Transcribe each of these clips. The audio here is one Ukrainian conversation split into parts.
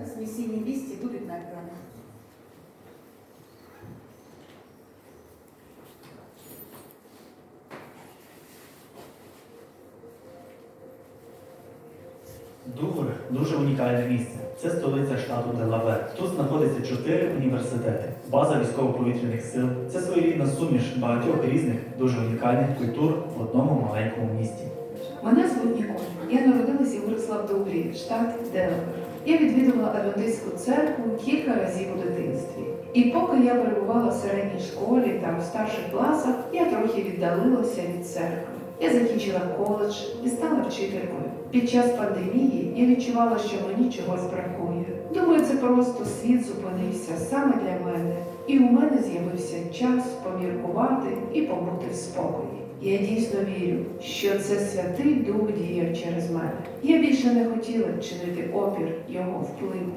Трансмісійні вісті будуть на екрані. Дувр дуже унікальне місце. Це столиця штату Делавер. Тут знаходиться чотири університети, база військово-повітряних сил. Це своєрідна суміш багатьох різних, дуже унікальних культур в одному маленькому місті. Мене звуть Ніколь. Я народилася і виросла в Дублі, штат Делавер. Я відвідувала Адвентистську церкву кілька разів у дитинстві. І поки я перебувала в середній школі та в старших класах, я трохи віддалилася від церкви. Я закінчила коледж і стала вчителькою. Під час пандемії я відчувала, що мені чогось бракує. Думаю, це просто світ зупинився саме для мене, і у мене з'явився час поміркувати і побути в спокої. Я дійсно вірю, що це святий дух діяв через мене. Я більше не хотіла чинити опір його впливу.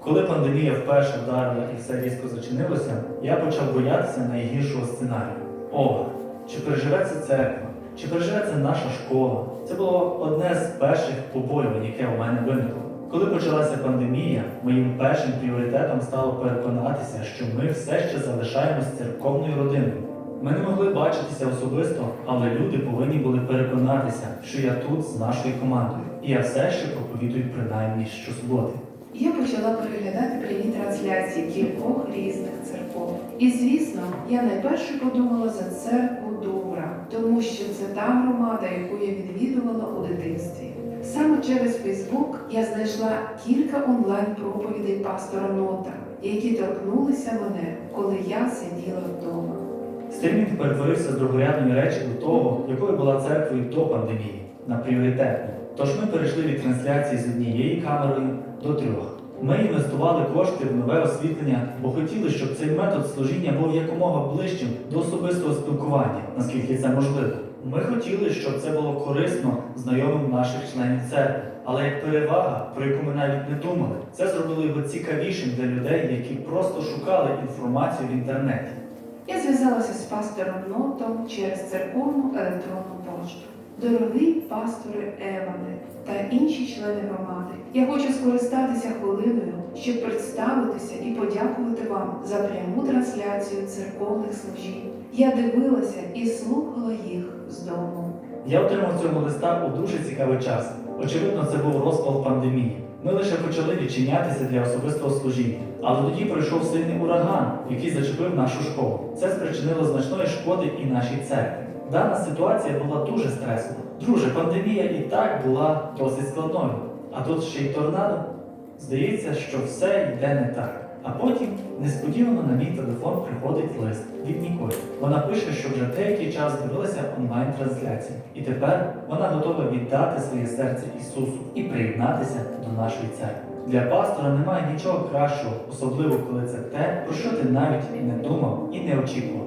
Коли пандемія вперше вдарила і все різко зачинилося, я почав боятися найгіршого сценарію. О, чи переживе це церква, чи переживе це наша школа? Це було одне з перших побоювань, яке у мене виникло. Коли почалася пандемія, моїм першим пріоритетом стало переконатися, що ми все ще залишаємось церковною родиною. Ми не могли бачитися особисто, але люди повинні були переконатися, що я тут з нашою командою, і я все ще проповідую принаймні щосуботи. Я почала переглядати прямі трансляції кількох різних церков. І звісно, я найперше подумала за церкву Дувра, тому що це та громада, яку я відвідувала у дитинстві. Саме через Фейсбук я знайшла кілька онлайн-проповідей пастора Нота, які торкнулися мене, коли я сиділа вдома. Стрімінг перетворився з другорядної речі до того, якою була церква до пандемії, на пріоритетну. Тож ми перейшли від трансляції з однієї камерою до трьох. Ми інвестували кошти в нове освітлення, бо хотіли, щоб цей метод служіння був якомога ближчим до особистого спілкування, наскільки це можливо. Ми хотіли, щоб це було корисно знайомим наших членів церкви. Але як перевага, про яку ми навіть не думали, це зробило його цікавішим для людей, які просто шукали інформацію в інтернеті. Я зв'язалася з пастором Нотом через церковну електронну пошту. Дорогий пасторе Еване та інші члени громади, я хочу скористатися хвилиною, щоб представитися і подякувати вам за пряму трансляцію церковних служінь. Я дивилася і слухала їх з дому. Я отримав цього листа у дуже цікавий час. Очевидно, це був розпал пандемії. Ми лише почали відчинятися для особистого служіння, але тоді пройшов сильний ураган, який зачепив нашу школу. Це спричинило значної шкоди і нашій церкві. Дана ситуація була дуже стресова. Друже, пандемія і так була досить складною. А тут ще й торнадо. Здається, що все йде не так. А потім несподівано на мій телефон приходить лист від Ніколі. Вона пише, що вже деякий час дивилася онлайн-трансляції, і тепер вона готова віддати своє серце Ісусу і приєднатися до нашої церкви. Для пастора немає нічого кращого, особливо коли це те, про що ти навіть і не думав і не очікував.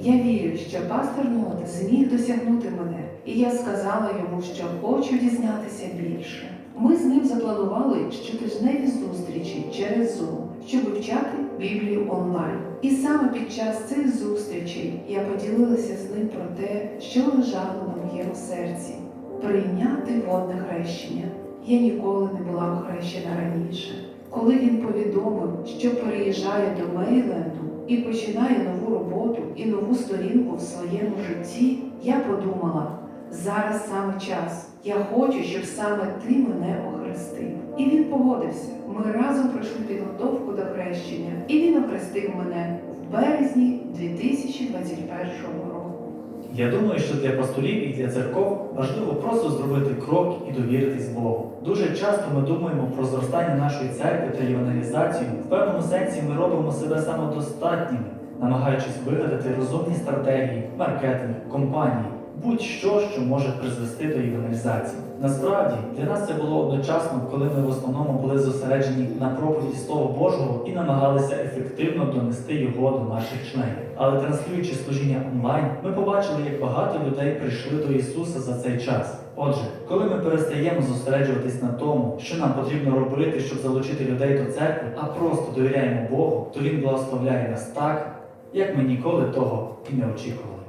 Я вірю, що пастор Нот зміг досягнути мене, і я сказала йому, що хочу дізнатися більше. Ми з ним запланували щотижневі зустрічі через Zoom, щоб вивчати Біблію онлайн. І саме під час цих зустрічей я поділилася з ним про те, що лежало на моєму серці прийняти водне хрещення. Я ніколи не була охрещена раніше. Коли він повідомив, що переїжджає до Мейленду і починає нову роботу і нову сторінку в своєму житті, я подумала, зараз саме час. Я хочу, щоб саме ти мене охрестив. І він погодився. Ми разом пройшли підготовку до хрещення, і він охрестив мене в березні 2021 року. Я думаю, що для пастолів і для церков важливо просто зробити крок і довіритись Богу. Дуже часто ми думаємо про зростання нашої церкви та євангелізацію. В певному сенсі ми робимо себе самодостатніми, намагаючись вигадати розумні стратегії, маркетинг, компанії, будь-що, що може призвести до євангелізації. Насправді для нас це було одночасно, коли ми в основному були зосереджені на проповіді Слова Божого і намагалися ефективно донести його до наших членів. Але транслюючи служіння онлайн, ми побачили, як багато людей прийшли до Ісуса за цей час. Отже, коли ми перестаємо зосереджуватись на тому, що нам потрібно робити, щоб залучити людей до церкви, а просто довіряємо Богу, то Він благословляє нас так, як ми ніколи того і не очікували.